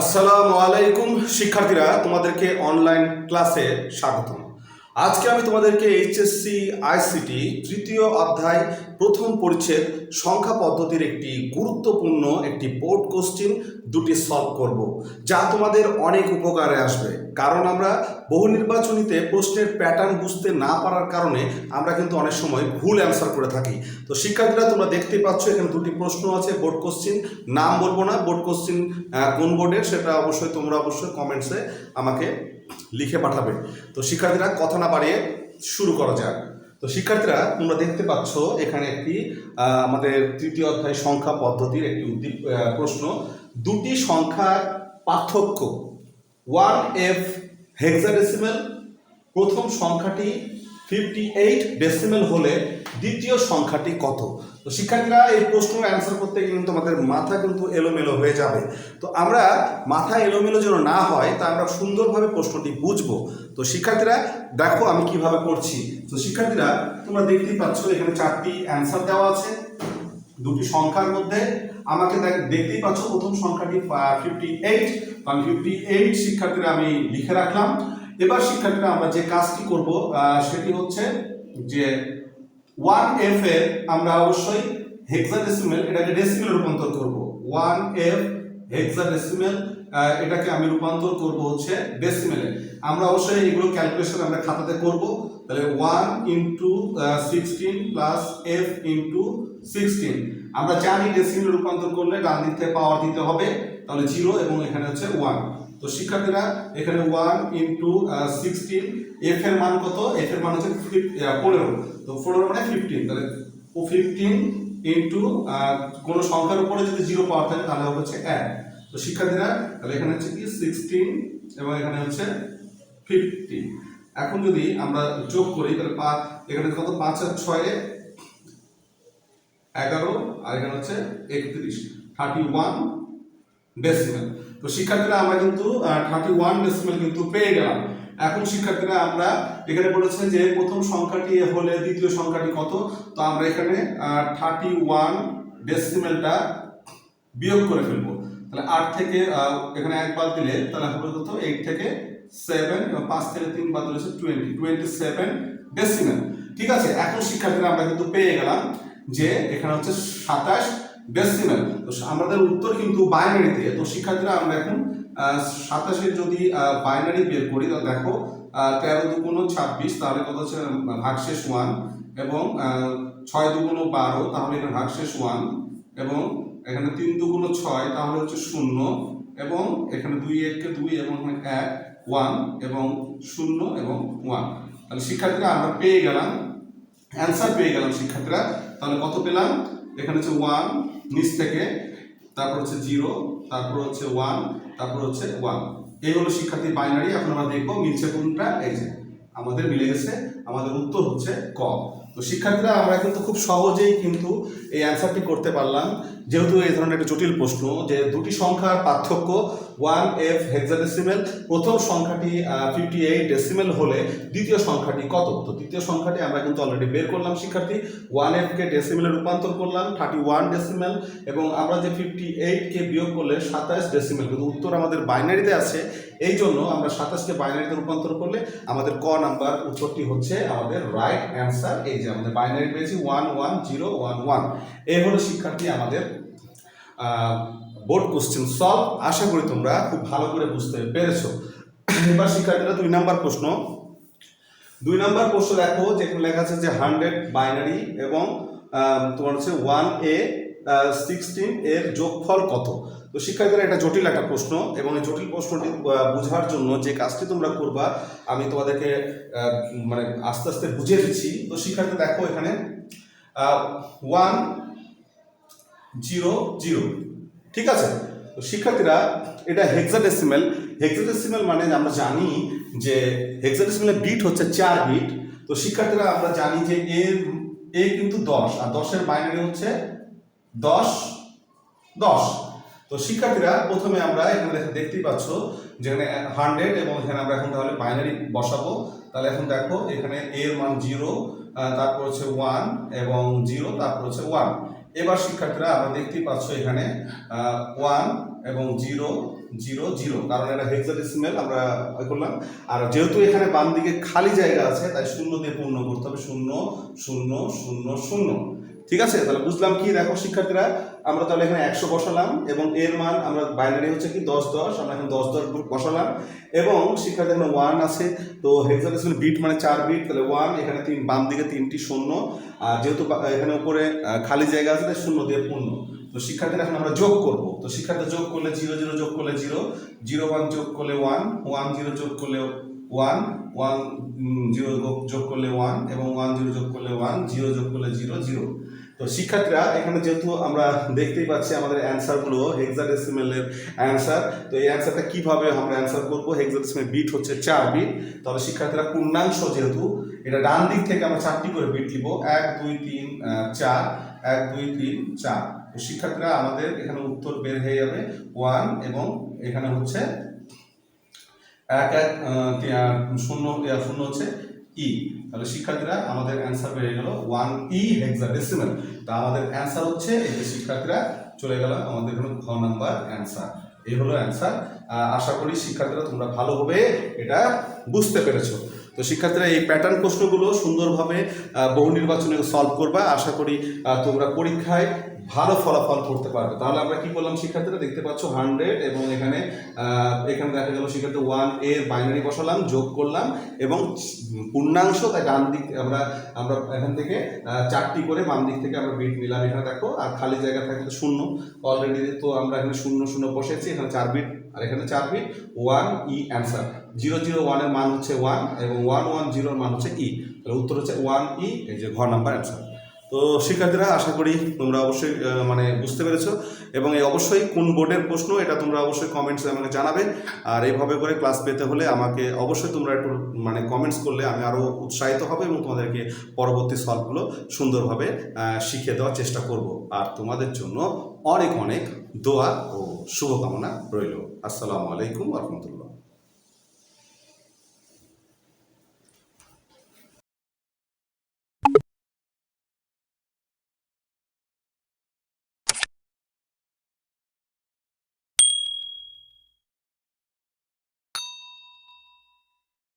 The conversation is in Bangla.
আসসালামু আলাইকুম শিক্ষার্থীরা তোমাদেরকে অনলাইন ক্লাসে স্বাগতম। আজকে আমি তোমাদেরকে এইচএসসি, আইসিটি তৃতীয় অধ্যায় প্রথম পরিচ্ছেদ সংখ্যা পদ্ধতির একটি গুরুত্বপূর্ণ একটি বোর্ড কোশ্চিন দুটি সলভ করব, যা তোমাদের অনেক উপকারে আসবে। কারণ আমরা বহু নির্বাচনীতে প্রশ্নের প্যাটার্ন বুঝতে না পারার কারণে আমরা কিন্তু অনেক সময় ভুল অ্যান্সার করে থাকি। তো শিক্ষার্থীরা, তোমরা দেখতে পাচ্ছ এখানে দুটি প্রশ্ন আছে বোর্ড কোশ্চিন নাম বলব না বোর্ড কোশ্চিন কোন বোর্ডের সেটা অবশ্যই তোমরা অবশ্যই কমেন্টসে আমাকে লিখে পাঠাবে। তো শিক্ষার্থীরা কথা না বাড়িয়ে শুরু করা যাক। তো শিক্ষার্থীরা, তোমরা দেখতে পাচ্ছ এখানে একটি আমাদের তৃতীয় অধ্যায় সংখ্যা পদ্ধতির একটি উদ্দীপ প্রশ্ন। দুটি সংখ্যার পার্থক্য। ওয়ান এফ হেক্সাডেসিমেল, প্রথম সংখ্যাটি ফিফটি এইট ডেসিমেল হলে দ্বিতীয় সংখ্যাটি কত? তো শিক্ষার্থীরা এই প্রশ্ন অ্যান্সার করতে কিন্তু আমাদের মাথা কিন্তু এলোমেলো হয়ে যাবে। তো আমরা মাথা এলোমেলো যেন না হয়, তা আমরা সুন্দরভাবে প্রশ্নটি বুঝব। তো শিক্ষার্থীরা, দেখো আমি কীভাবে করছি। তো শিক্ষার্থীরা, তোমরা দেখতেই পাচ্ছ এখানে চারটি অ্যান্সার দেওয়া আছে, দুটি সংখ্যার মধ্যে। আমাকে দেখ- দেখতেই পাচ্ছ প্রথম সংখ্যাটি ফিফটি এইট কারণ ফিফটি এইট শিক্ষার্থীরা আমি লিখে রাখলাম। এবার শিক্ষার্থীরা আমরা যে কাজটি করব সেটি হচ্ছে যে ওয়ান এফ এর আমরা অবশ্যই হেক্সাডেসিমেল এটাকে ডেসিমেলে রূপান্তর করব। ওয়ান এফ হেক্সাডেসিমেল এটাকে আমি রূপান্তর করব হচ্ছে ডেসিমেলে আমরা অবশ্যই এগুলো ক্যালকুলেশন আমরা খাতাতে করব। তাহলে one into sixteen plus F into sixteen আমরা জানি ডেসিমেলে রূপান্তর করলে ডান দিক থেকে পাওয়ার দিতে হবে। তাহলে জিরো এবং এখানে হচ্ছে ওয়ান তো শিক্ষার্থীরা, এখানে ওয়ান ইন্টু সিক্সটিন এফ এর মান কত? এফ এর মান হচ্ছে পনেরো। তো পনেরো মানে ফিফটিন তাহলে ও ফিফটিন ইন্টু কোনো সংখ্যার উপরে যদি জিরো পাওয়া থাকে, তাহলে হচ্ছে এক। তো শিক্ষার্থীরা, তাহলে এখানে হচ্ছে কি? সিক্সটিন এবং এখানে হচ্ছে ফিফটিন এখন যদি আমরা যোগ করি, তাহলে পাঁচ এখানে কত? পাঁচ আর ছয়ে, এগারো, আর এখানে হচ্ছে একত্রিশ। থার্টি ওয়ান ডেসিমেল তো শিক্ষার্থীরা আমরা কিন্তু থার্টি ওয়ান ডেসিমেল কিন্তু পেয়ে গেলাম। এখন শিক্ষার্থীরা আমরা এখানে বলেছে যে প্রথম সংখ্যাটি হলে দ্বিতীয় সংখ্যাটি কত? তো আমরা এখানে থার্টি ওয়ান ডেসিমেলটা বিয়োগ করে ফেলব। তাহলে আট থেকে এখানে এক বাদ দিলে তাহলে হবে কত? এইট থেকে সেভেন পাঁচ থেকে তিন বাদ দিলে টোয়েন্টি টোয়েন্টি সেভেন ডেসিমেল ঠিক আছে? এখন শিক্ষার্থীরা আমরা কিন্তু পেয়ে গেলাম যে এখানে হচ্ছে সাতাশ ডেসিমেল তো আমাদের উত্তর কিন্তু বাইনারিতে তো। শিক্ষার্থীরা আমরা এখন সাতাশের যদি বাইনারি বের করি তাহলে দেখো তেরো দুগুণ ছাব্বিশ, তাহলে কত হচ্ছে? ভাগশেষ ওয়ান এবং ছয় দুগুণ বারো, তাহলে এখানে ভাগশেষ ওয়ান এবং এখানে তিন দুগুণ ছয়, তাহলে হচ্ছে শূন্য এবং এখানে দুই এককে দুই এবং এক ওয়ান এবং শূন্য এবং ওয়ান তাহলে শিক্ষার্থীরা আমরা পেয়ে গেলাম। অ্যান্সার পেয়ে গেলাম শিক্ষার্থীরা। তাহলে কত পেলাম? এখানে হচ্ছে ওয়ান নিচ থেকে, তারপর হচ্ছে জিরো তারপর হচ্ছে ওয়ান তারপর হচ্ছে ওয়ান এই হলো শিক্ষার্থী বাইনারি আপনারা দেখব মিলছে কোনটা, এই যে আমাদের মিলে গেছে, আমাদের উত্তর হচ্ছে ক। তো শিক্ষার্থীরা, আমরা কিন্তু খুব সহজেই কিন্তু এই অ্যান্সারটি করতে পারলাম। যেহেতু এই ধরনের একটা জটিল প্রশ্ন যে দুটি সংখ্যার পার্থক্য ওয়ান এফ হেক্সাডেসিমেল প্রথম সংখ্যাটি ফিফটি এইট ডেসিমেল হলে দ্বিতীয় সংখ্যাটি কত? তো দ্বিতীয় সংখ্যাটি আমরা কিন্তু অলরেডি বের করলাম, শিক্ষার্থী। ওয়ান এফকে ডেসিমেলে রূপান্তর করলাম থার্টি ওয়ান ডেসিমেল এবং আমরা যে ফিফটি এইটকে বিয়োগ করলে সাতাশ ডেসিমেল কিন্তু উত্তর আমাদের বাইনারিতে আছে। এই জন্য আমরা সাতাশকে বাইনারিতে রূপান্তর করলে আমাদের ক নাম্বার উত্তরটি হচ্ছে আমাদের রাইট অ্যান্সার এই যে আমাদের বাইনারি পেয়েছি one one zero one one এই হলো শিক্ষার্থী আমাদের বোর্ড কোশ্চেন সলভ আশা করি তোমরা খুব ভালো করে বুঝতে পেরেছ। এবার শিক্ষার্থীরা দুই নাম্বার প্রশ্ন। দুই নাম্বার প্রশ্ন দেখো, যেখানে লেখা আছে যে হান্ড্রেড বাইনারি এবং তোমার হচ্ছে ওয়ান এ সিক্সটিন এর যোগফল কত? তো শিক্ষার্থীরা, এটা জটিল একটা প্রশ্ন এবং এই জটিল প্রশ্নটি বোঝার জন্য যে কাজটি তোমরা করবা, আমি তোমাদেরকে মানে আস্তে আস্তে বুঝিয়ে দিচ্ছি। তো শিক্ষার্থী দেখো এখানে ওয়ান জিরো জিরো। ঠিক আছে? তো শিক্ষার্থীরা, এটা হেক্সাডেসিমেল হেক্সাডেসিমেল মানে আমরা জানি যে হেক্সাডেসিমেলের বিট হচ্ছে চার বিট তো শিক্ষার্থীরা, আমরা জানি যে এর এ কিন্তু দশ, আর দশের বাইনারি হচ্ছে দশ দশ। তো শিক্ষার্থীরা, প্রথমে আমরা এখানে দেখে- দেখতেই পাচ্ছ, যেখানে হান্ড্রেড এবং এখানে আমরা এখন তাহলে বাইনারি বসাবো। তাহলে এখন দেখো, এখানে এর মান জিরো তারপর হচ্ছে ওয়ান এবং জিরো তারপর হচ্ছে ওয়ান এবার শিক্ষার্থীরা আমরা দেখতেই পাচ্ছ এখানে ওয়ান এবং জিরো জিরো জিরো কারণ এটা হেক্সাডেসিমেল আমরা করলাম। আর যেহেতু এখানে বাম দিকে খালি জায়গা আছে, তাই শূন্য দিয়ে পূর্ণ করতে হবে। শূন্য শূন্য শূন্য শূন্য। ঠিক আছে? তাহলে বুঝলাম কি? দেখো শিক্ষার্থীরা, আমরা তাহলে এখানে একশো বসালাম এবং এর মান আমরা বাইনারি হচ্ছে কি? দশ দশ। আমরা এখানে দশ দশ বসালাম এবং শিক্ষার্থী এখানে ওয়ান আছে। তো হেক্সাডেসিমেল বিট মানে চার বিট তাহলে ওয়ান এখানে তিন, বাম দিকে তিনটি শূন্য। আর যেহেতু এখানে উপরে খালি জায়গা আছে, তাই শূন্য দিয়ে পূর্ণ। তো শিক্ষার্থীরা এখন আমরা যোগ করব। তো শিক্ষার্থী যোগ করলে জিরো জিরো যোগ করলে জিরো জিরো ওয়ান যোগ করলে ওয়ান ওয়ান জিরো যোগ করলে ওয়ান ওয়ান জিরো যোগ করলে ওয়ান এবং ওয়ান জিরো যোগ করলে ওয়ান জিরো যোগ করলে জিরো জিরো তো শিক্ষার্থীরা, এখানে যেহেতু আমরা দেখতেই পাচ্ছি আমাদের অ্যান্সারগুলো হেক্সাডেসিমেলের অ্যান্সার তো এই অ্যান্সারটা কীভাবে আমরা অ্যান্সার করব? হেক্সাডেসিমেল বিট হচ্ছে চার বিট তাহলে শিক্ষার্থীরা পূর্ণাংশ যেহেতু, এটা ডান দিক থেকে আমরা চারটি করে বিট দিব। এক, দুই, তিন চার। এক, দুই, তিন, চার। তো শিক্ষার্থীরা, আমাদের এখানে উত্তর বের হয়ে যাবে। ওয়ান এবং এখানে হচ্ছে এক এক শূন্য শূন্য হচ্ছে ই তাহলে শিক্ষার্থীরা, আমাদের অ্যান্সার বেরিয়ে গেল ওয়ান ই হেক্সাডেসিমেল তা আমাদের অ্যান্সার হচ্ছে, এই যে শিক্ষার্থীরা চলে গেল আমাদের এখানে ঘ নাম্বার অ্যান্সার এই হলো অ্যান্সার আশা করি শিক্ষার্থীরা তোমরা ভালোভাবে এটা বুঝতে পেরেছ। তো শিক্ষার্থীরা এই প্যাটার্ন প্রশ্নগুলো সুন্দরভাবে বহু নির্বাচনে সলভ করবা। আশা করি তোমরা পরীক্ষায় ভালো ফলাফল করতে পারবে। তাহলে আমরা কি করলাম শিক্ষার্থীরা? দেখতে পাচ্ছ হান্ড্রেড এবং এখানে এখানে দেখা গেল শিক্ষার্থী ওয়ানের বাইনারি বসালাম, যোগ করলাম এবং পূর্ণাংশ, তাই ডান দিক আমরা আমরা এখান থেকে চারটি করে বাম দিক থেকে আমরা বিট নিলাম। এখানে দেখো, আর খালি জায়গা থাকলে শূন্য। অলরেডি তো আমরা এখানে শূন্য শূন্য বসেছি, এখানে চার বিট, আর এখানে চার বিট ওয়ান ই অ্যান্সার জিরো জিরো ওয়ানের মান হচ্ছে ওয়ান এবং ওয়ান ওয়ান জিরোর মান হচ্ছে ই। তাহলে উত্তর হচ্ছে ওয়ান ই, এই যে ঘর নাম্বার অ্যান্সার। তো শিক্ষার্থীরা, আশা করি তোমরা অবশ্যই মানে বুঝতে পেরেছ। এবং এই অবশ্যই কোন বোর্ডের প্রশ্ন, এটা তোমরা অবশ্যই কমেন্টসে আমাকে জানাবে। আর এইভাবে করে ক্লাস পেতে হলে আমাকে অবশ্যই তোমরা একটু মানে কমেন্টস করলে আমি আরও উৎসাহিত হব এবং তোমাদেরকে পরবর্তী সলভগুলো সুন্দরভাবে শিখিয়ে দেওয়ার চেষ্টা করব। আর তোমাদের জন্য অনেক অনেক দোয়া ও শুভকামনা রইল। আসসালামু আলাইকুম রহমতুল্লাহ।